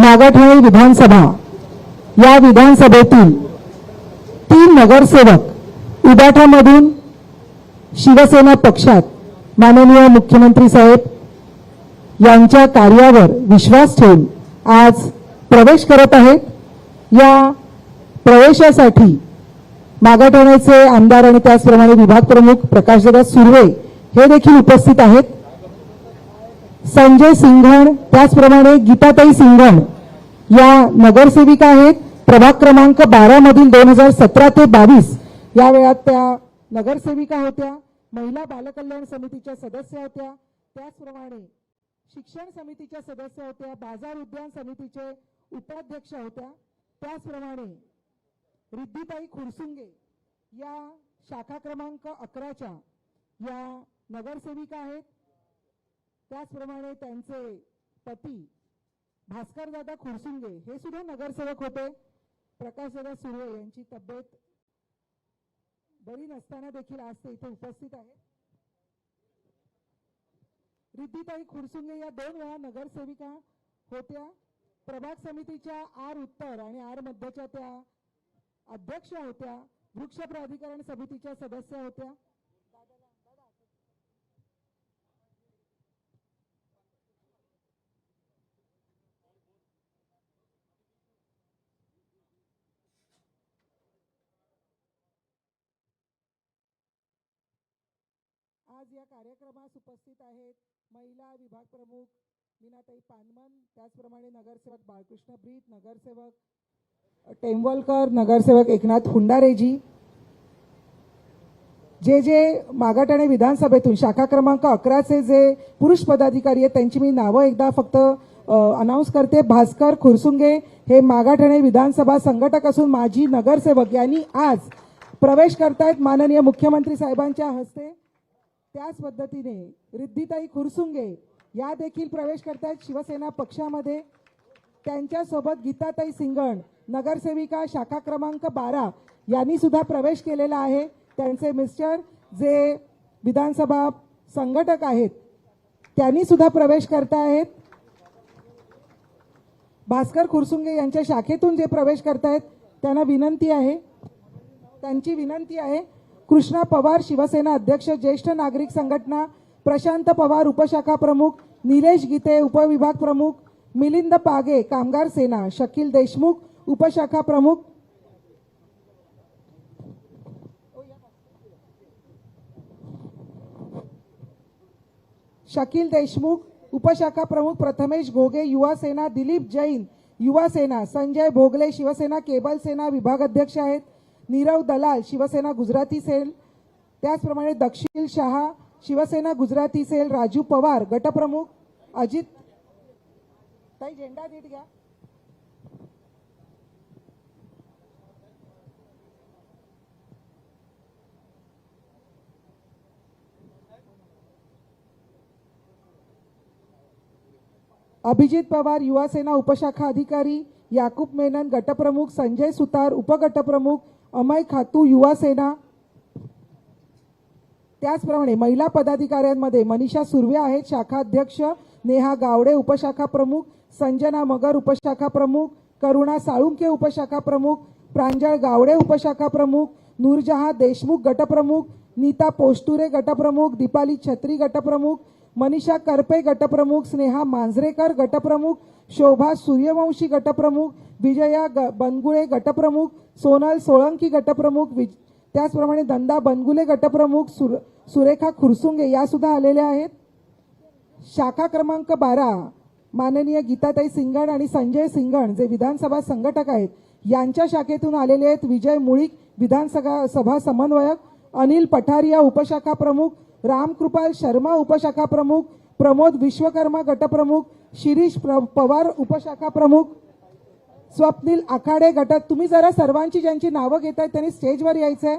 नागाठाणे विधानसभा या विधानसभेतील तीन नगरसेवक उदाठामधून शिवसेना पक्षात माननीय मुख्यमंत्री साहेब यांच्या कार्यावर विश्वास ठेवून आज प्रवेश करत आहेत. या प्रवेशासाठी मागाठाण्याचे आमदार आणि त्याचप्रमाणे विभाग प्रमुख प्रकाशदादा सुर्वे हे देखील उपस्थित आहेत. संजय सिंघण त्याचप्रमाणे गीताताई सिंघण या नगरसेविका आहेत. प्रभाग क्रमांक बारा मधील दोन हजार सतरा ते बावीस या वेळात त्या नगरसेविका होत्या. महिला बालकल्याण समितीच्या सदस्य होत्या. त्याचप्रमाणे शिक्षण समितीच्या सदस्य होत्या. बाजार उद्यान समितीचे उपाध्यक्ष होत्या. त्याचप्रमाणे रिद्धिताई खुरसुंगे या शाखा क्रमांक अकराच्या या नगरसेविका आहेत. त्याचप्रमाणे त्यांचे पती भास्करदादा खुरसुंगे हे सुद्धा नगरसेवक होते. प्रकाशदादा सुर्वे यांची तब्येत बरी नसताना देखील आज ते इथे उपस्थित आहेत. रिद्धिताई खुरसुंगे या दोन वेळा नगरसेविका होत्या. प्रभाग समितीच्या आर उत्तर आणि आर मध्यच्या त्या अध्यक्ष होत्या. वृक्ष प्राधिकरण समितीच्या सदस्य होत्या. आज या कार्यक्रमास उपस्थित आहेत महिला विभाग प्रमुख मीनाताई पानमन त्याचप्रमाणे नगरसेवक बाळकृष्ण ब्रीत नगरसेवक टेंबोलकर नगरसेवक एकनाथ हुंडारेजी. जे जे मागाठाणे विधानसभेतून शाखा क्रमांक अकराचे जे पुरुष पदाधिकारी आहेत त्यांची मी नावं एकदा फक्त अनाऊन्स करते. भास्कर खुरसुंगे हे मागाठाणे विधानसभा संघटक असून माजी नगरसेवक. यांनी आज प्रवेश करतायत माननीय मुख्यमंत्री साहेबांच्या हस्ते. त्याच पद्धतीने रिद्धिताई खुरसुंगे या देखील प्रवेश करतायत शिवसेना पक्षामध्ये. त्यांच्यासोबत गीताताई सिंगण नगरसेविका शाखा क्रमांक बारा यांनी सुद्धा प्रवेश केलेला आहे. त्यांचे मिस्टर जे विधानसभा संघटक आहेत त्यांनी सुद्धा प्रवेश करतायत. भास्कर खुरसुंगे यांच्या शाखेतून जे प्रवेश करतायत त्यांना विनंती आहे. त्यांची विनंती आहे कृष्णा पवार शिवसेना अध्यक्ष ज्येष्ठ नागरिक संघटना प्रशांत पवार उपशाखा प्रमुख निलेश गीते उपविभाग प्रमुख मिलिंद पागे कामगार सेना शकील देशमुख उपशाखा प्रमुख. शकील देशमुख उपशाखा प्रमुख प्रथमेश घोगे युवा सेना दिलीप जैन युवा सेना संजय भोगले शिवसेना केबल सेना विभाग अध्यक्ष आहेत. नीरव दलाल शिवसेना गुजराती सेल त्याचप्रमाणे दक्षिण शहा शिवसेना गुजराती सेल राजू पवार गटप्रमुख अजित ताई झेंडा देत घ्या. अभिजित पवार युवा सेना उपशाखा अधिकारी याकूब मेनन गटप्रमुख संजय सुतार उपगटप्रमुख अमय खातू युवा सेना. त्याचप्रमाणे महिला पदाधिकाऱ्यांमध्ये मनीषा सुर्वे आहेत शाखा अध्यक्ष नेहा गावडे उपशाखा प्रमुख संजना मगर उपशाखा प्रमुख करुणा साळुंके उपशाखा प्रमुख प्रांजळ गावडे उपशाखा प्रमुख नूरजहा देशमुख गटप्रमुख नीता पोष्टुरे गटप्रमुख दीपाली छत्री गटप्रमुख मनीषा करपे गटप्रमुख स्नेहा मांजरेकर गटप्रमुख शोभा सूर्यवंशी गटप्रमुख विजया ग बनगुळे गटप्रमुख सोनल सोळंकी गटप्रमुख विज त्याचप्रमाणे दंदा बनगुले गटप्रमुख सुर सुरेखा खुरसुंगे यासुद्धा आलेल्या आहेत. शाखा क्रमांक बारा माननीय गीताताई सिंगण आणि संजय सिंगण जे विधानसभा संघटक आहेत यांच्या शाखेतून आलेले आहेत विजय मुळीक विधानसभा सभा समन्वयक अनिल पठारिया उपशाखा प्रमुख रामकृपाल शर्मा उपशाखा प्रमुख प्रमोद विश्वकर्मा गटप्रमुख शिरीष प्र- पवार उपशाखा प्रमुख स्वप्नील आखाडे गटात तुम्ही जरा सर्वांची ज्यांची नावं घेत आहेत त्यांनी स्टेजवर यायचं आहे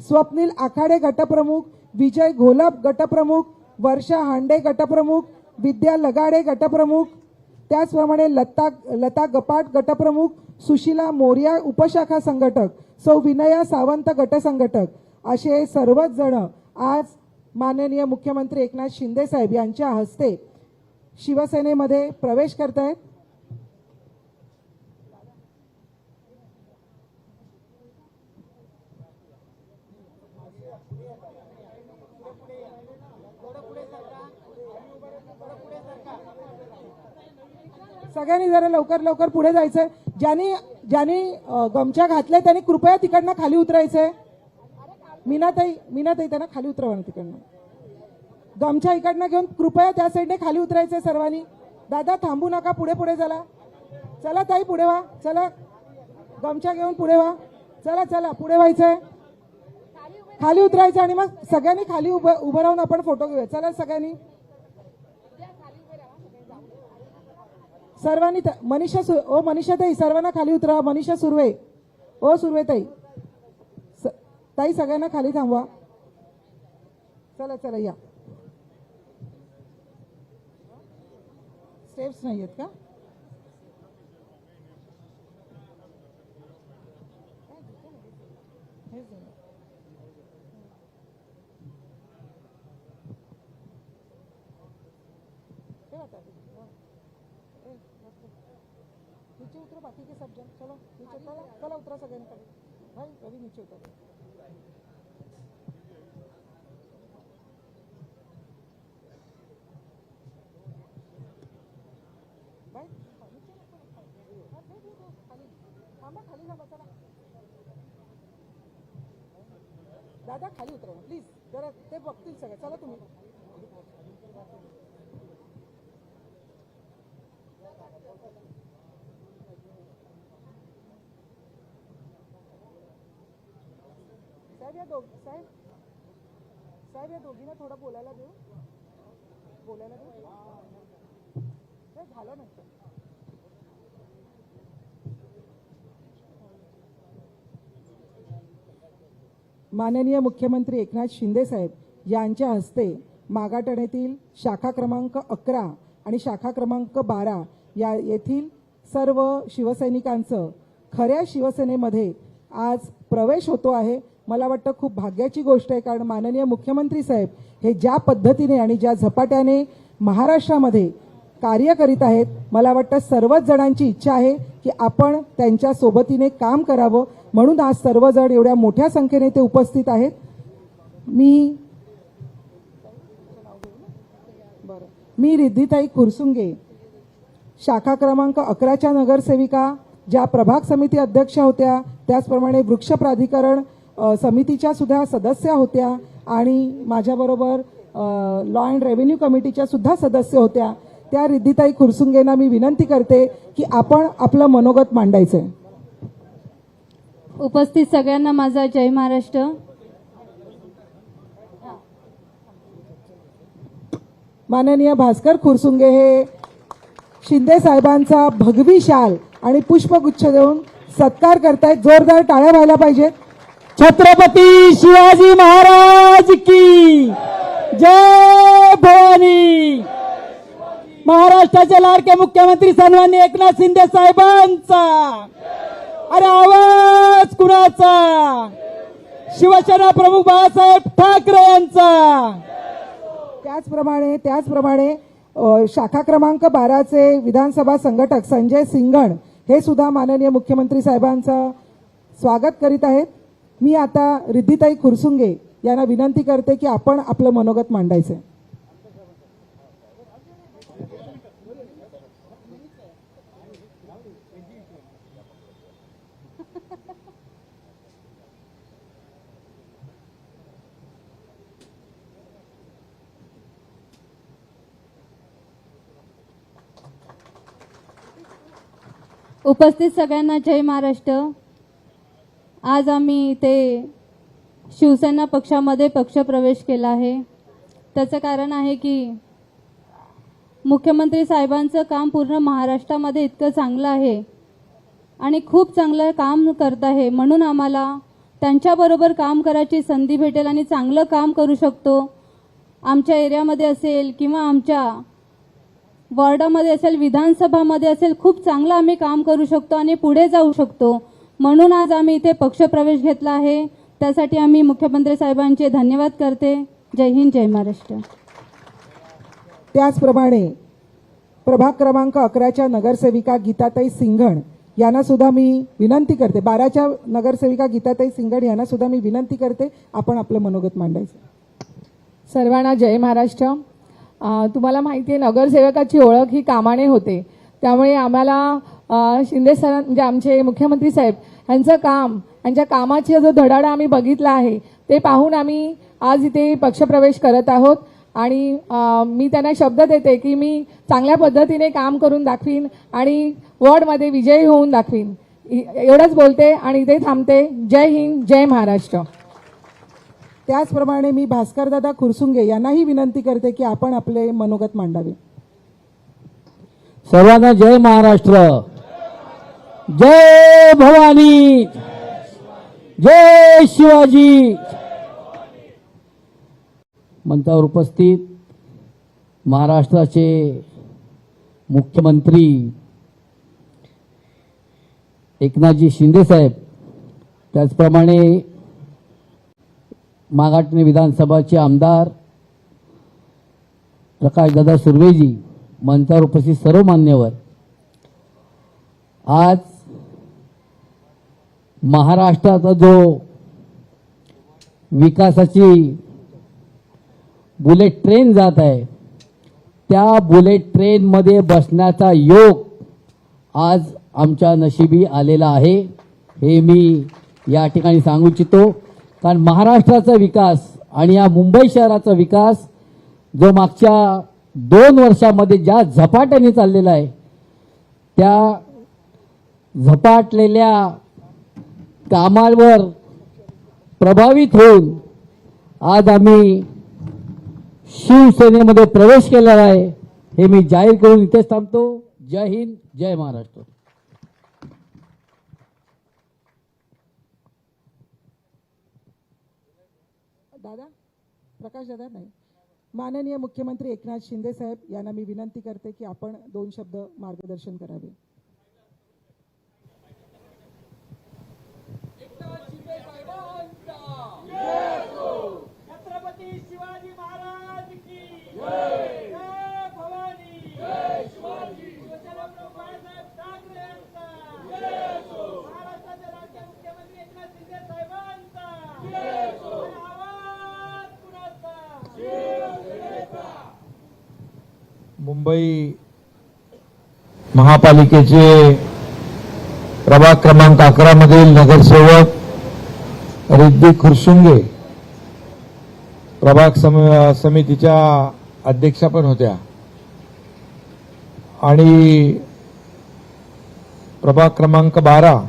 स्वप्नील आखाडे गटप्रमुख विजय घोलप गटप्रमुख वर्षा हांडे गटप्रमुख विद्या लगाडे गटप्रमुख त्याचप्रमाणे लता लता गपाट गटप्रमुख सुशिला मोर्या उपशाखा संघटक सौ विनया सावंत गटसंघटक असे सर्वच जण आज माननीय मुख्यमंत्री एकनाथ शिंदे साहेब यांच्या हस्ते शिवसेनेमध्ये प्रवेश करतायत. सगळ्यांनी जरा लवकर लवकर पुढे जायचंय. ज्यांनी ज्यांनी गमछा घातल्या त्यांनी कृपया तिकडनं खाली उतरायचंय. मीनाताई मीनाताई त्यांना खाली उतरवा ना तिकडनं गमछा इकडनं घेऊन कृपया त्या साईडने खाली उतरायचंय सर्वांनी. दादा थांबू नका पुढे पुढे चला. चला ताई पुढे वा. चला. गमछा घेऊन पुढे वा. चला चला पुढे व्हायचंय. खाली उतरायचं आणि मग सगळ्यांनी खाली उभं उभं राहून आपण फोटो घेऊया. चला सगळ्यांनी. सर्वांनी मनीषा सु ओ मनीषा ताई सर्वांना खाली उतरा मनीषा सुर्वे. ओ सुर्वे ताई ताई सगळ्यांना खाली थांबवा. चला चला या. स्टेप्स नाही आहेत का? नीचे उतरो बाकी के सब जन. चलो नीचे चला चला उतरा सगळ्यांकडे भाई रवी नीचे उतरा भाई नीचे नको, खाली. हा, दे, दे, दे, खाली. थांबा खाली थांबा चला दादा खाली उतरव. प्लीज जरा ते बघतील सगळं. चला तुम्ही. साहेब या दोघ साहेब. साहेब या दोघींना थोडं बोलायला देऊ. बोलायला देऊ. नाही झालं नंतर माननीय मुख्यमंत्री एकनाथ शिंदे साहेब यांच्या हस्ते मागाटणेतील शाखा क्रमांक अकरा आणि शाखा क्रमांक बारा या येथील सर्व शिवसैनिकांचं खऱ्या शिवसेनेमध्ये आज प्रवेश होतो आहे. मला वाटतं खूप भाग्याची गोष्ट आहे कारण माननीय मुख्यमंत्री साहेब हे ज्या पद्धतीने आणि ज्या झपाट्याने महाराष्ट्रामध्ये कार्य करीत आहेत. मला वाटतं सर्वच जणांची इच्छा आहे की आपण त्यांच्या सोबतीने काम करावं. म्हणून आज सर्वजण एवढ्या मोठ्या संख्येने ते उपस्थित आहेत. मी बरं. मी रिद्धिताई खुरसुंगे शाखा क्रमांक अकराच्या नगरसेविका ज्या प्रभाग समिती अध्यक्ष होत्या त्याचप्रमाणे वृक्ष प्राधिकरण समितीच्या सुद्धा सदस्य होत्या आणि माझ्याबरोबर लॉ अँड रेव्हेन्यू कमिटीच्या सुद्धा सदस्य होत्या. त्या रिद्धिताई खुरसुंगेंना मी विनंती करते की आपण आपलं मनोगत मांडायचंय. उपस्थित सगळ्यांना माझा जय महाराष्ट्र. माननीय भास्कर खुरसुंगे हे शिंदे साहेबांचा भगवी शाल आणि पुष्पगुच्छ देऊन सत्कार करतायत. जोरदार टाळ्या व्हायला पाहिजेत. छत्रपती शिवाजी महाराज की जय भवानी. महाराष्ट्राचे लाडके मुख्यमंत्री सन्मान्य एकनाथ शिंदे साहेबांचा. अरे आवाज कुणाचा? शिवसेना प्रमुख बाळासाहेब ठाकरे यांचा. त्याचप्रमाणे त्याचप्रमाणे शाखा क्रमांक बाराचे विधानसभा संघटक संजय सिंगण हे सुद्धा माननीय मुख्यमंत्री साहेबांचं स्वागत करीत आहेत. मी आता रिद्धिताई खुरसुंगे यांना विनंती करते की आपण आपलं मनोगत मांडायचं उपस्थित सगळ्यांना जय महाराष्ट्र. आज आम्ही इथे शिवसेना पक्षामध्ये पक्षप्रवेश केला आहे. त्याचं कारण आहे की मुख्यमंत्री साहेबांचं काम पूर्ण महाराष्ट्रामध्ये इतकं चांगलं आहे आणि खूप चांगलं काम करत आहे. म्हणून आम्हाला त्यांच्याबरोबर काम करायची संधी भेटेल आणि चांगलं काम करू शकतो. आमच्या एरियामध्ये असेल किंवा आमच्या वॉर्डामध्ये असेल विधानसभामध्ये असेल खूप चांगलं आम्ही काम करू शकतो आणि पुढे जाऊ शकतो. म्हणून आज आम्ही इथे पक्षप्रवेश घेतला आहे. त्यासाठी आम्ही मुख्यमंत्री साहेबांचे धन्यवाद करते. जय हिंद जय महाराष्ट्र. त्याचप्रमाणे प्रभाग क्रमांक अकराच्या नगरसेविका गीताताई सिंघण यांना सुद्धा मी विनंती करते. बाराच्या नगरसेविका गीताताई सिंघण यांना सुद्धा मी विनंती करते. आपण आपलं मनोगत मांडायचं. सर्वांना जय महाराष्ट्र. तुम्हाला माहिती आहे नगरसेवकाची ओळख ही कामाने होते. त्यामुळे आम्हाला शिंदे सर म्हणजे आमचे मुख्यमंत्री साहेब यांचं काम यांच्या कामाची जो धडाडा आम्ही बघितला आहे ते पाहून आम्ही आज इथे पक्षप्रवेश करत आहोत. आणि मी त्यांना शब्द देते की मी चांगल्या पद्धतीने काम करून दाखवीन आणि वॉर्डमध्ये विजयी होऊन दाखवीन. इ- एवढंच बोलते आणि इथे थांबते. जय हिंद जय महाराष्ट्र. त्याचप्रमाणे मी भास्करदादा खुरसुंगे यांनाही विनंती करते की आपण आपले मनोगत मांडावे. सर्वांना जय महाराष्ट्र. जय भवानी. जय शिवाजी. मंचावर उपस्थित महाराष्ट्राचे मुख्यमंत्री एकनाथजी शिंदे साहेब. त्याचप्रमाणे मागाटणे विधानसभाचे आमदार प्रकाशदादा सुर्वेजी मंचावर उपस्थित सर्व मान्यवर आज महाराष्ट्राचा जो विकासाची बुलेट ट्रेन जात आहे त्या बुलेट ट्रेनमध्ये बसण्याचा योग आज आमच्या नशिबी आलेला आहे हे मी या ठिकाणी सांगू इच्छितो. कारण महाराष्ट्राचा विकास आणि या मुंबई शहराचा विकास जो मागच्या दोन वर्षामध्ये ज्या झपाट्याने चाललेला आहे त्या झपाटलेल्या कामावर प्रभावित होऊन आज आम्ही शिवसेनेमध्ये प्रवेश केलेला आहे हे मी जाहीर करून इथेच थांबतो. जय हिंद जय महाराष्ट्र. प्रकाश दादा नाही. माननीय मुख्यमंत्री एकनाथ शिंदे साहेब यांना मी विनंती करते की आपण दोन शब्द मार्गदर्शन करावे. छत्रपती शिवाजी महाराज की जय भवानी जय शिवाजी शिवसेनाप्रमुख बाळासाहेब ठाकरे यांचा महाराष्ट्राचे राज्य मुख्यमंत्री एकनाथ शिंदे साहेबांचा आणि आवाज कुणाचा मुंबई महापालिकेचे प्रभाग क्रमांक अकरा मधील नगरसेवक रिद्दी खुरशुंगे प्रभाग सम- समितीच्या अध्यक्षा पण होत्या. आणि प्रभाग क्रमांक बारा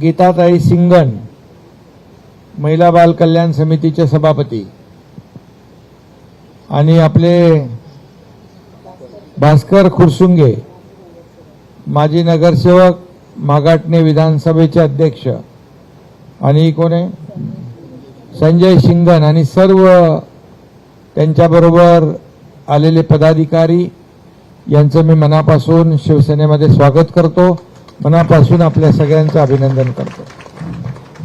गीताताई सिंगन महिला बाल कल्याण समितीचे सभापती. आणि आपले भास्कर खुरसुंगे माजी नगरसेवक मागाटणे विधानसभेचे अध्यक्ष आणि कोण आहे? संजय शिंगण आणि सर्व त्यांच्याबरोबर आलेले पदाधिकारी यांचं मी मनापासून शिवसेनेमध्ये स्वागत करतो. मनापासून आपल्या सगळ्यांचं अभिनंदन करतो.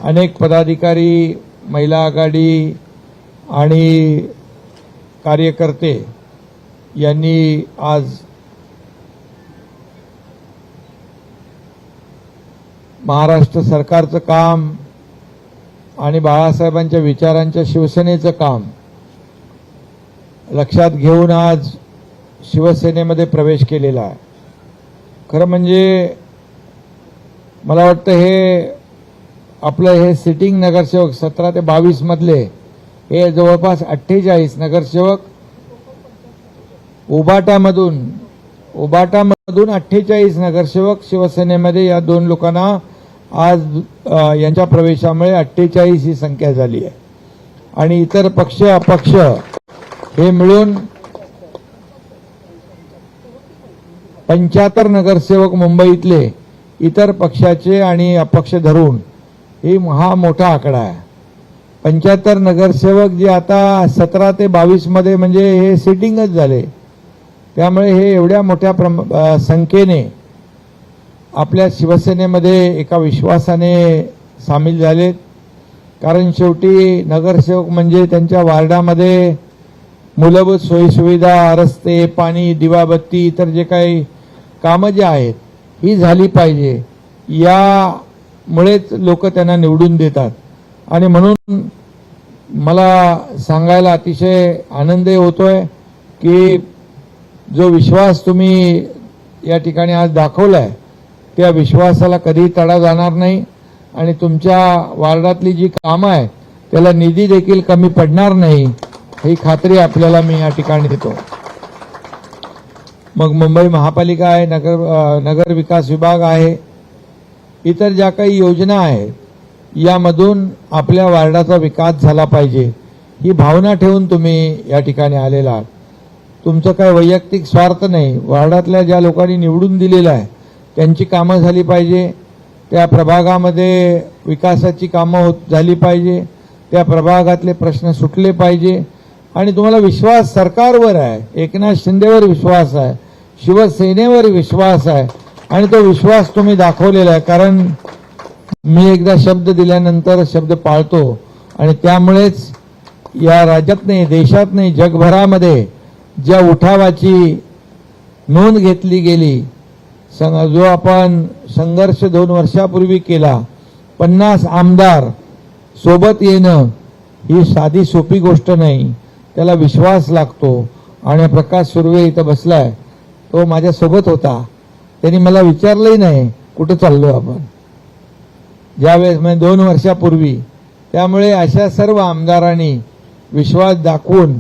अनेक पदाधिकारी महिला आघाडी आणि कार्यकर्ते यांनी आज महाराष्ट्र सरकारचं काम आणि बाळासाहेबांच्या विचारांच्या शिवसेनेचं काम लक्षात घेऊन आज शिवसेनेमध्ये प्रवेश केलेला आहे. खरं म्हणजे मला वाटतं हे आपलं हे सिटिंग नगरसेवक सतरा ते बावीसमधले हे जवळपास अठ्ठेचाळीस नगरसेवक उबाटामधून उबाटामधून अठ्ठेचाळीस नगरसेवक शिवसेनेमध्ये या दोन लोकांना आज यांच्या प्रवेशामुळे अठ्ठेचाळीस ही संख्या झाली आहे. आणि इतर पक्ष अपक्ष हे मिळून पंच्याहत्तर नगरसेवक मुंबईतले इतर पक्षाचे आणि अपक्ष धरून ही हा मोठा आकडा आहे. पंच्याहत्तर नगरसेवक जे आता सतरा ते बावीसमध्ये म्हणजे हे सिटिंगच झाले. त्यामुळे हे एवढ्या मोठ्या प्रम संख्येने आपल्या शिवसेनेमध्ये एका विश्वासाने सामील झालेत. कारण शेवटी नगरसेवक म्हणजे त्यांच्या वार्डामध्ये मूलभूत सोयीसुविधा रस्ते पाणी दिवाबत्ती इतर जे काही कामं जे आहेत ही झाली पाहिजे. यामुळेच लोक त्यांना निवडून देतात. आणि म्हणून मला सांगायला अतिशय आनंद होतोय की जो विश्वास तुम्ही या ठिकाणी आज दाखवलाय त्या विश्वासाला कधीही तडा जाणार नाही आणि तुमच्या वार्डातली जी कामं आहेत त्याला निधी देखील कमी पडणार नाही ही खात्री आपल्याला मी या ठिकाणी देतो. मग मुंबई महापालिका आहे नगर नगर विकास विभाग आहे इतर ज्या काही योजना आहेत यामधून आपल्या वार्डाचा विकास झाला पाहिजे ही भावना ठेवून तुम्ही या ठिकाणी आलेला आहात. तुमचं काय वैयक्तिक स्वार्थ नाही वार्डातल्या ज्या लोकांनी निवडून दिलेलं आहे त्यांची कामं झाली पाहिजे त्या प्रभागामध्ये विकासाची कामं होत झाली पाहिजे त्या प्रभागातले प्रश्न सुटले पाहिजे. आणि तुम्हाला विश्वास सरकारवर आहे एकनाथ शिंदेवर विश्वास आहे शिवसेनेवर विश्वास आहे आणि तो विश्वास तुम्ही दाखवलेला आहे कारण मी एकदा शब्द दिल्यानंतर शब्द पाळतो आणि त्यामुळेच या राज्यात नाही देशात नाही जगभरामध्ये ज्या उठावाची नोंद घेतली गेली सं- जो आपण संघर्ष दोन वर्षापूर्वी केला पन्नास आमदार सोबत येणं ही साधी सोपी गोष्ट नाही त्याला विश्वास लागतो. आणि प्रकाश सुर्वे इथं बसलाय तो माझ्यासोबत होता. त्यांनी मला विचारलंही नाही कुठं चाललो आपण? ज्यावेळेस म्हणजे दोन वर्षापूर्वी. त्यामुळे अशा सर्व आमदारांनी विश्वास दाखवून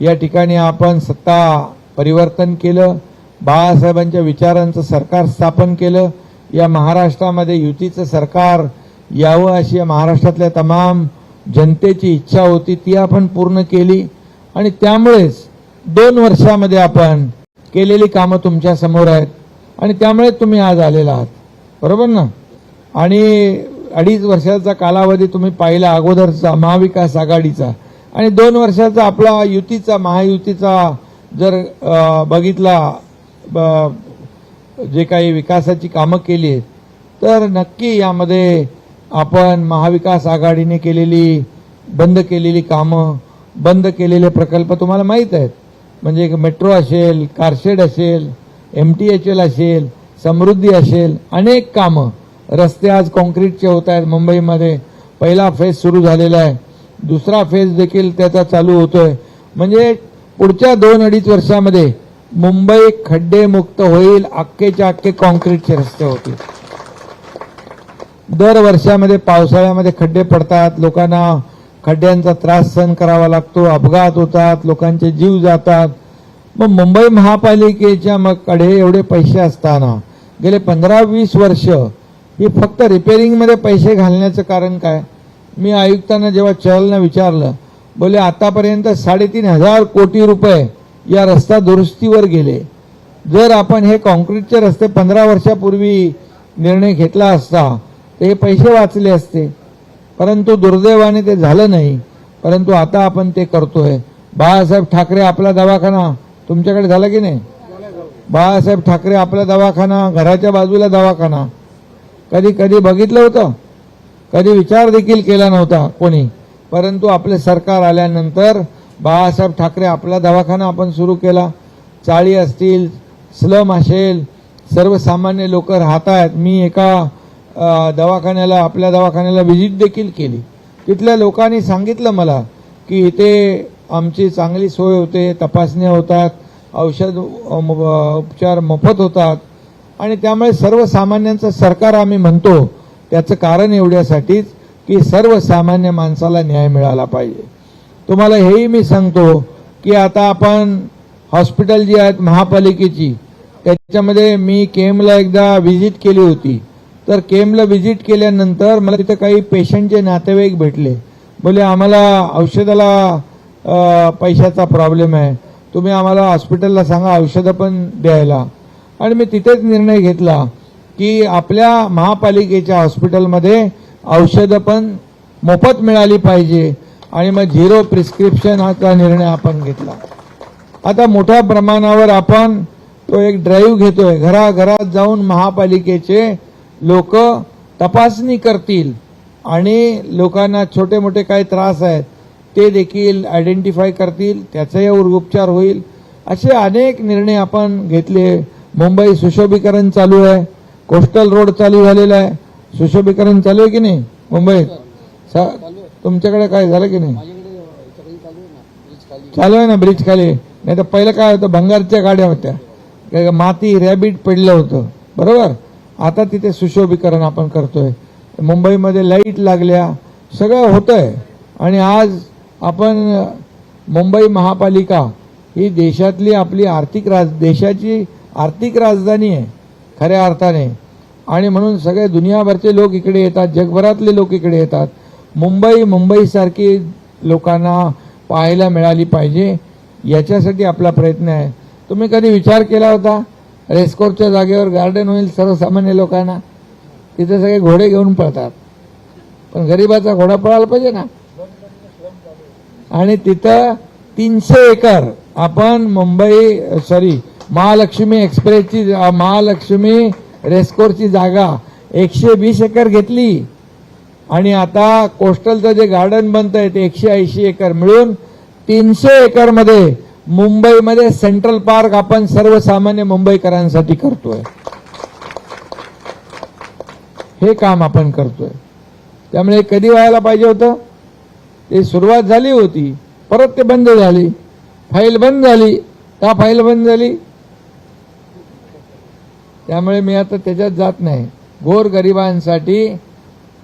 या ठिकाणी आपण सत्ता परिवर्तन केलं बाळासाहेबांच्या विचारांचं सरकार स्थापन केलं या महाराष्ट्रामध्ये युतीचं सरकार यावं अशी या महाराष्ट्रातल्या तमाम जनतेची इच्छा होती ती आपण पूर्ण केली. आणि त्यामुळेच दोन वर्षामध्ये आपण केलेली कामं तुमच्यासमोर आहेत. आणि त्यामुळे तुम्ही आज आलेला आहात. बरोबर ना? आणि अडीच वर्षाचा कालावधी तुम्ही पाहिला अगोदरचा महाविकास आघाडीचा. आणि दोन वर्षाचा आपला युतीचा महायुतीचा जर बघितला ब- जे काही विकासाची कामं केली आहेत, तर नक्की यामध्ये आपण महाविकास आघाडीने केलेली बंद केलेली कामं बंद केलेले प्रकल्प तुम्हाला माहीत आहेत. म्हणजे मेट्रो असेल कारशेड असेल एम टी एच एल असेल समृद्धी असेल अनेक कामं. रस्ते आज कॉन्क्रीटचे होत आहेत मुंबईमध्ये. पहिला फेज सुरू झालेला आहे. दुसरा फेज देखील त्याचा चालू होतोय. म्हणजे पुढच्या दोन अडीच वर्षामध्ये मुंबई खड्डेमुक्त होईल अख्खेच्या अख्खे कॉन्क्रीटचे रस्ते होतील. दर वर्षामध्ये पावसाळ्यामध्ये खड्डे पडतात लोकांना खड्ड्यांचा त्रास सहन करावा लागतो अपघात होतात लोकांचे जीव जातात. मग मुंबई महापालिकेच्या मग कडे एवढे पैसे असताना गेले पंधरा वीस वर्ष ही फक्त रिपेअरिंगमध्ये पैसे घालण्याचं कारण काय? मी आयुक्तांना जेव्हा चहलनं विचारलं बोले आतापर्यंत साडेतीन हजार कोटी रुपये या रस्ता दुरुस्तीवर गेले. जर आपण हे कॉन्क्रीटचे रस्ते पंधरा वर्षापूर्वी निर्णय घेतला असता तर हे पैसे वाचले असते. परंतु दुर्दैवाने ते झालं नाही. परंतु आता आपण ते करतोय. बाळासाहेब ठाकरे आपला दवाखाना तुमच्याकडे झाला की नाही? बाळासाहेब ठाकरे आपला दवाखाना घराच्या बाजूला दवाखाना. कधी कधी बघितलं होतं. कधी विचार देखील केला नव्हता कोणी. परंतु आपले सरकार आल्यानंतर बाळासाहेब ठाकरे आपला दवाखाना आपण सुरू केला. चाळी असतील स्लम असेल सर्वसामान्य लोक राहत आहेत मी एका दवाखान्याला आपल्या दवाखान्याला व्हिजिट देखील केली. तिथल्या लोकांनी सांगितलं मला की इथे आमची चांगली सोय होते तपासण्या होतात औषध उपचार मोफत होतात. आणि त्यामुळे सर्वसामान्यांचं सरकार आम्ही म्हणतो त्याचं कारण एवढ्यासाठीच की सर्वसामान्य माणसाला न्याय मिळाला पाहिजे. तुम्हाला हेही मी सांगतो की आता आपण हॉस्पिटल जी आहेत महापालिकेची त्याच्यामध्ये मी केमला एकदा व्हिजिट केली होती. तर केमला व्हिजिट केल्यानंतर मला तिथं काही पेशंटचे नातेवाईक भेटले. बोले आम्हाला औषधाला पैशाचा प्रॉब्लेम आहे. तुम्ही आम्हाला हॉस्पिटलला सांगा औषधं पण द्यायला. आणि मी तिथेच निर्णय घेतला की आपल्या महापालिकेच्या हॉस्पिटलमध्ये औषधं पण मोफत मिळाली पाहिजे आणि मग झिरो प्रिस्क्रिप्शन हाचा निर्णय आपण घेतला. आता मोठ्या प्रमाणावर आपण तो एक ड्राईव्ह घेतोय. घराघरात जाऊन महापालिकेचे लोक तपासणी करतील आणि लोकांना छोटे मोठे काही त्रास आहेत ते देखील आयडेंटिफाय करतील त्याचाही उपचार होईल असे अनेक निर्णय आपण घेतले मुंबई सुशोभीकरण चालू आहे. कोस्टल रोड चालू झालेला आहे. सुशोभीकरण चालू आहे की नाही? मुंबईत तुमच्याकडे काय झालं की नाही? चालू आहे ना ब्रिज खाली. नाही तर पहिलं काय होतं? भंगारच्या गाड्या होत्या. काय माती रॅबिट पडलं होतं. बरोबर? आता तिथे सुशोभीकरण आपण करतोय. मुंबईमध्ये लाइट लागल्या. सगळं होतंय. आणि आज आपण मुंबई महापालिका ही देशातली आपली आर्थिक राज देशाची आर्थिक राजधानी आहे खऱ्या अर्थाने. आणि म्हणून सगळे दुनियाभरचे लोक इकडे येतात जगभरातले लोक इकडे येतात. मुंबई मुंबईसारखी लोकांना पाहायला मिळाली पाहिजे याच्यासाठी आपला प्रयत्न आहे. तुम्ही कधी विचार केला होता? रेस्कोरच्या जागेवर गार्डन होईल सर्वसामान्य लोकांना. तिथे सगळे घोडे घेऊन पळतात. पण गरीबाचा घोडा पळायला पाहिजे ना? आणि तिथं तीनशे एकर आपण मुंबई सॉरी महालक्ष्मी एक्सप्रेसची महालक्ष्मी रेस्कोरची जागा. एकशे वीस एकर घेतली. आणि आता कोस्टलचं जे गार्डन बनत आहे ते एकशे ऐंशी एकर मिळून तीनशे एकरमध्ये मुंबईमध्ये सेंट्रल पार्क आपण सर्वसामान्य मुंबईकरांसाठी करतोय. हे काम आपण करतोय. त्यामुळे कधी व्हायला पाहिजे होतं? ते सुरुवात झाली होती. परत ते बंद झाली. फाईल बंद झाली. का फाईल बंद झाली? त्यामुळे मी आता त्याच्यात जात नाही. गोर गरिबांसाठी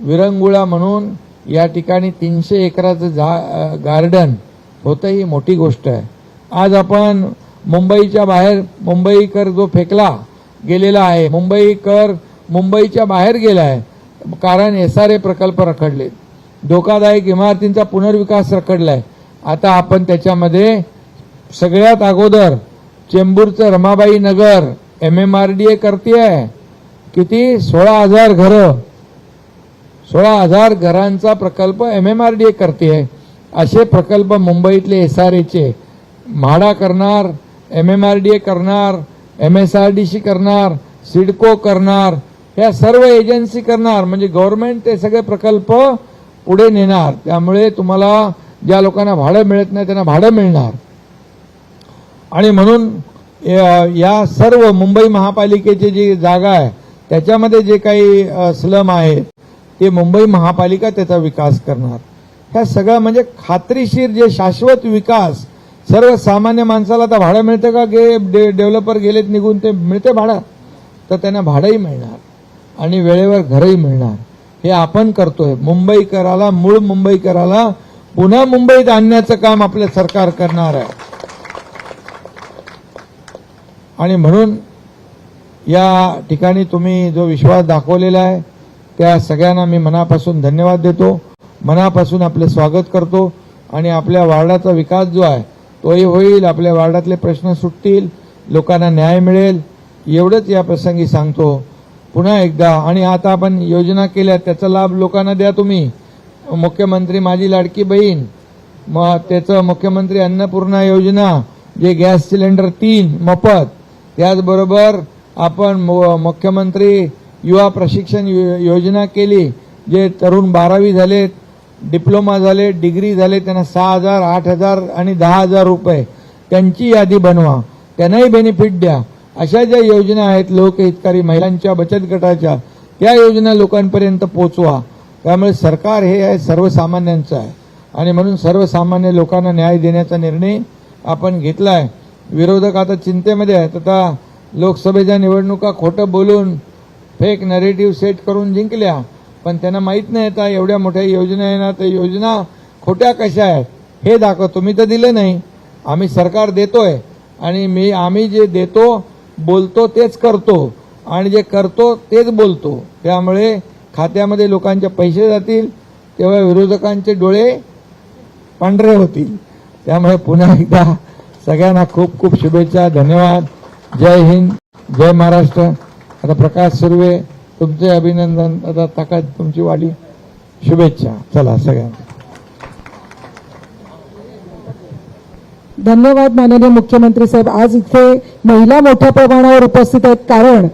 विरंगुळा म्हणून या ठिकाणी तीनशे एकराचं झा गार्डन होतं ही मोठी गोष्ट आहे. आज आपण मुंबईच्या बाहेर मुंबईकर जो फेकला गेलेला आहे मुंबईकर मुंबईच्या बाहेर गेला आहे कारण एस आर ए प्रकल्प रखडले. धोकादायक इमारतींचा पुनर्विकास रखडला आहे आता आपण त्याच्यामध्ये सगळ्यात अगोदर चेंबूरचं Ramabai Nagar M M R D A करते किती? सोळा हजार घरं. सोळा हजार घरांचा प्रकल्प M M R D A करते असे प्रकल्प मुंबईतले एस आर एचे म्हाडा करणार M M R D A करणार M S R D C करणार सिडको करणार या सर्व एजन्सी करणार. म्हणजे गव्हर्नमेंट ते सगळे प्रकल्प पुढे नेणार. त्यामुळे तुम्हाला ज्या लोकांना भाडं मिळत नाही त्यांना भाडं मिळणार. आणि म्हणून या सर्व मुंबई महापालिकेची जी जागा आहे त्याच्यामध्ये जे काही स्लम आहेत ते मुंबई महापालिका त्याचा विकास करणार. ह्या सगळं म्हणजे खात्रीशीर जे शाश्वत विकास सर्वसामान्य माणसाला तर भाडं मिळतं का? गे डे डेव्हलपर गेलेत निघून ते मिळते भाडं. तर त्यांना भाडंही मिळणार आणि वेळेवर घरही मिळणार. हे आपण करतोय. मुंबईकराला मूळ मुंबईकराला पुन्हा मुंबईत आणण्याचं काम आपलं सरकार करणार आहे. आणि म्हणून या ठिकाणी तुम्ही जो विश्वास दाखवलेला आहे त्या सगळ्यांना मी मनापासून धन्यवाद देतो. मनापासून आपले स्वागत करतो. आणि आपल्या वार्डाचा विकास जो आहे तोही होईल. आपल्या वार्डातले प्रश्न सुटतील. लोकांना न्याय मिळेल. एवढंच या प्रसंगी सांगतो. पुन्हा एकदा आणि आता आपण योजना केल्या त्याचा लाभ लोकांना द्या तुम्ही. मुख्यमंत्री माझी लाडकी बहीण. मग त्याचं मुख्यमंत्री अन्नपूर्णा योजना जे गॅस सिलेंडर तीन मोफत. त्याचबरोबर आपण मुख्यमंत्री युवा प्रशिक्षण योजना केली जे तरुण बारावी झाले डिप्लोमा झाले डिग्री झाले त्यांना सहा हजार आठ हजार आणि दहा हजार रुपये. त्यांची यादी बनवा. त्यांनाही बेनिफिट द्या. अशा ज्या योजना आहेत लोकहितकारी महिलांच्या बचत गटाच्या त्या योजना लोकांपर्यंत पोचवा. त्यामुळे सरकार हे आहे सर्वसामान्यांचं आहे. आणि म्हणून सर्वसामान्य लोकांना न्याय देण्याचा निर्णय आपण घेतला आहे विरोधक आता चिंतेमध्ये आहेत. आता लोकसभेच्या निवडणुका खोटं बोलून फेक नरेटिव्ह सेट करून जिंकल्या. पण त्यांना माहीत नाही आता एवढ्या मोठ्या योजना आहे ना त्या योजना खोट्या कशा आहेत? हे दाखवतो मी तर दिलं नाही. आम्ही सरकार देतोय. आणि मी आम्ही जे देतो बोलतो तेच करतो. आणि जे करतो तेच बोलतो. त्यामुळे खात्यामध्ये लोकांचे पैसे जातील तेव्हा विरोधकांचे डोळे पांढरे होतील. त्यामुळे पुन्हा एकदा सगळ्यांना खूप खूप शुभेच्छा धन्यवाद. जय हिंद जय महाराष्ट्र. आता प्रकाश सुर्वे तुमचे अभिनंदन. आता ताकद तुमची वाढी शुभेच्छा. चला सगळ्यांना. धन्यवाद माननीय मुख्यमंत्री साहेब. आज इथे महिला मोठ्या प्रमाणावर उपस्थित आहेत. कारण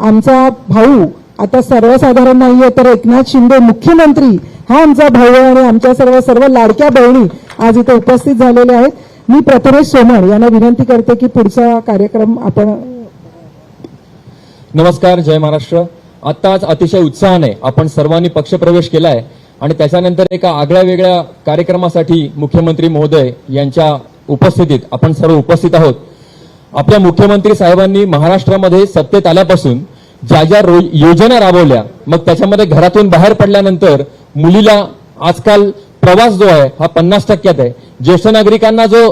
आमचा भाऊ आता सर्वसाधारण नाहीये तर एकनाथ शिंदे मुख्यमंत्री हा आमचा भाऊ आहे आणि आमच्या सर्व सर्व लाडक्या बहिणी आज इथे उपस्थित झालेल्या आहेत. मी प्रथमेश सोमण यांना विनंती करते की पुढचा कार्यक्रम आपण नमस्कार जय महाराष्ट्र. आत्ताच अतिशय उत्साहाने आपण सर्वांनी पक्षप्रवेश केलाय आणि त्याच्यानंतर एका आगळ्या वेगळ्या कार्यक्रमासाठी मुख्यमंत्री महोदय यांच्या उपस्थितीत आपण सर्व उपस्थित आहोत. आपल्या मुख्यमंत्री साहेबांनी महाराष्ट्रामध्ये सत्तेत आल्यापासून ज्या ज्या योजना राबवल्या मग त्याच्यामध्ये घरातून बाहेर पडल्यानंतर मुलीला आजकाल प्रवास जो आहे हा पन्नास टक्क्यात आहे. ज्येष्ठ नागरिकांना जो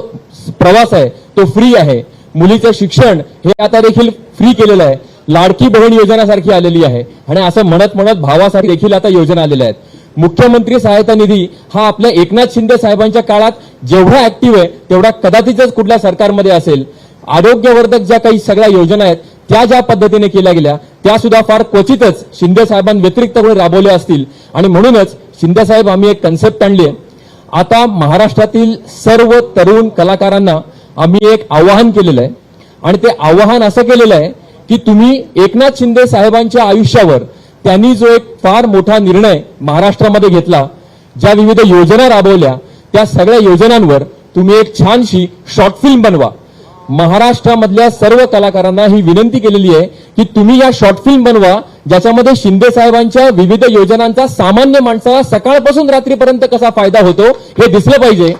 प्रवास आहे तो फ्री आहे. मुलीचं शिक्षण हे आता देखील फ्री केलेलं आहे. लाडकी बहीण योजनासारखी आलेली आहे. आणि असं म्हणत म्हणत भावासाठी देखील आता योजना आलेल्या आहेत. मुख्यमंत्री सहायता निधी हा आपल्या एकनाथ शिंदे साहेबांच्या काळात जेवढा ऍक्टिव्ह आहे तेवढा कदाचितच कुठल्या सरकारमध्ये असेल. आरोग्यवर्धक ज्या काही सगळ्या योजना आहेत त्या ज्या पद्धतीने केल्या गेल्या त्या सुद्धा फार क्वचितच शिंदे साहेबांव्यतिरिक्त कोणी राबवल्या असतील. आणि म्हणूनच शिंदे साहेब आम्ही एक कन्सेप्ट आणली आहे. आता महाराष्ट्रातील सर्व तरुण कलाकारांना आम्ही एक आवाहन केलेलं आहे. आणि ते आवाहन असं केलेलं आहे की तुम्ही एकनाथ शिंदे साहेबांच्या आयुष्यावर त्यांनी जो एक फार मोठा निर्णय महाराष्ट्रामध्ये घेतला ज्या विविध योजना राबवल्या त्या सगळ्या योजनांवर तुम्ही एक छानशी शॉर्ट फिल्म बनवा. महाराष्ट्रामधल्या सर्व कलाकारांना ही विनंती केलेली आहे की तुम्ही या शॉर्ट फिल्म बनवा ज्याच्यामध्ये शिंदे साहेबांच्या विविध योजनांचा सामान्य माणसाला सकाळपासून रात्रीपर्यंत कसा फायदा होतो हे दिसलं पाहिजे.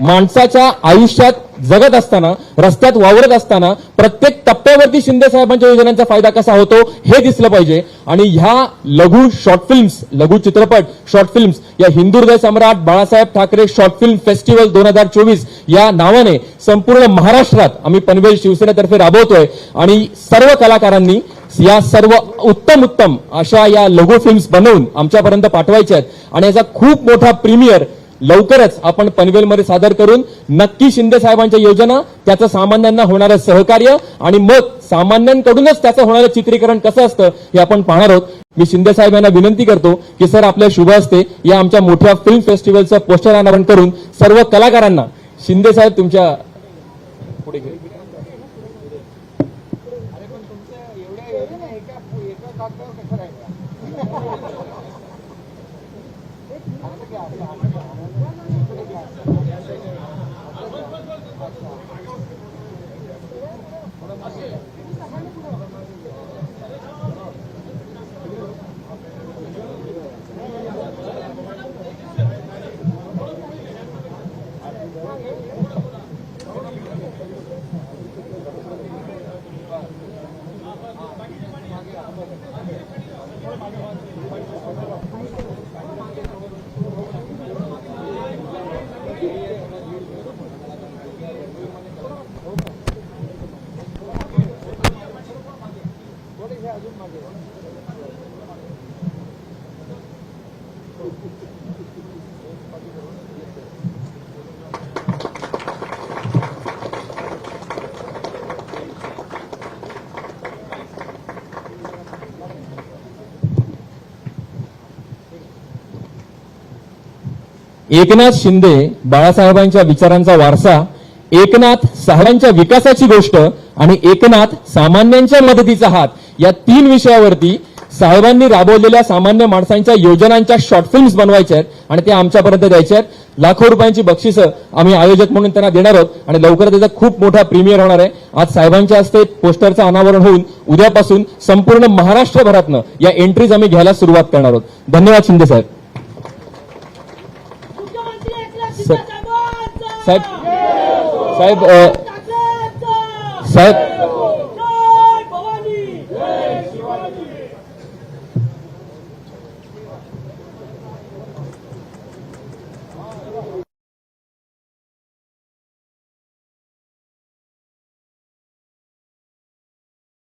माणसाच्या आयुष्यात जगत असताना रस्त्यात वावरत असताना प्रत्येक टप्प्यावरती शिंदे साहेबांच्या योजनांचा फायदा कसा होतो हे दिसलं पाहिजे. आणि ह्या लघु शॉर्ट फिल्म्स लघु चित्रपट शॉर्ट फिल्म्स या Hindu Hriday Samrat Balasaheb Thackeray short film festival दोन हजार चोवीस या नावाने संपूर्ण महाराष्ट्रात आम्ही पनवेल शिवसेनेतर्फे राबवतोय. आणि सर्व कलाकारांनी या सर्व उत्तम उत्तम अशा या लघु फिल्म्स बनवून आमच्यापर्यंत पाठवायच्या आहेत. आणि याचा खूप मोठा प्रीमियर लवकरच आपण पनवेलमध्ये सादर करून नक्की शिंदे साहेबांच्या योजना त्याचं सामान्यांना होणारं सहकार्य आणि मग सामान्यांकडूनच त्याचं होणारं चित्रीकरण कसं असतं हे आपण पाहणार आहोत. मी शिंदे साहेब यांना विनंती करतो की सर आपल्या शुभ असते या आमच्या मोठ्या फिल्म फेस्टिवलचं पोस्टर अनावरण करून सर्व कलाकारांना शिंदे साहेब तुमच्यापुढे एकनाथ शिंदे बाळासाहेबांच्या विचारांचा वारसा एकनाथ साहेबांच्या विकासाची गोष्ट आणि एकनाथ सामान्यांच्या मदतीचा हात या तीन विषयावरती साहेबांनी राबवलेल्या सामान्य माणसांच्या योजनांच्या शॉर्ट फिल्म्स बनवायच्या आहेत आणि ते आमच्यापर्यंत द्यायच्या आहेत. लाखो रुपयांची बक्षिसं आम्ही आयोजक म्हणून त्यांना देणार आहोत आणि लवकर त्याचा खूप मोठा प्रीमियर होणार आहे. आज साहेबांच्या हस्ते पोस्टरचं अनावरण होऊन उद्यापासून संपूर्ण महाराष्ट्रभरातनं या एंट्रीज आम्ही घ्यायला सुरुवात करणार आहोत. धन्यवाद शिंदे साहेब सा- साहेब साहेब साहेब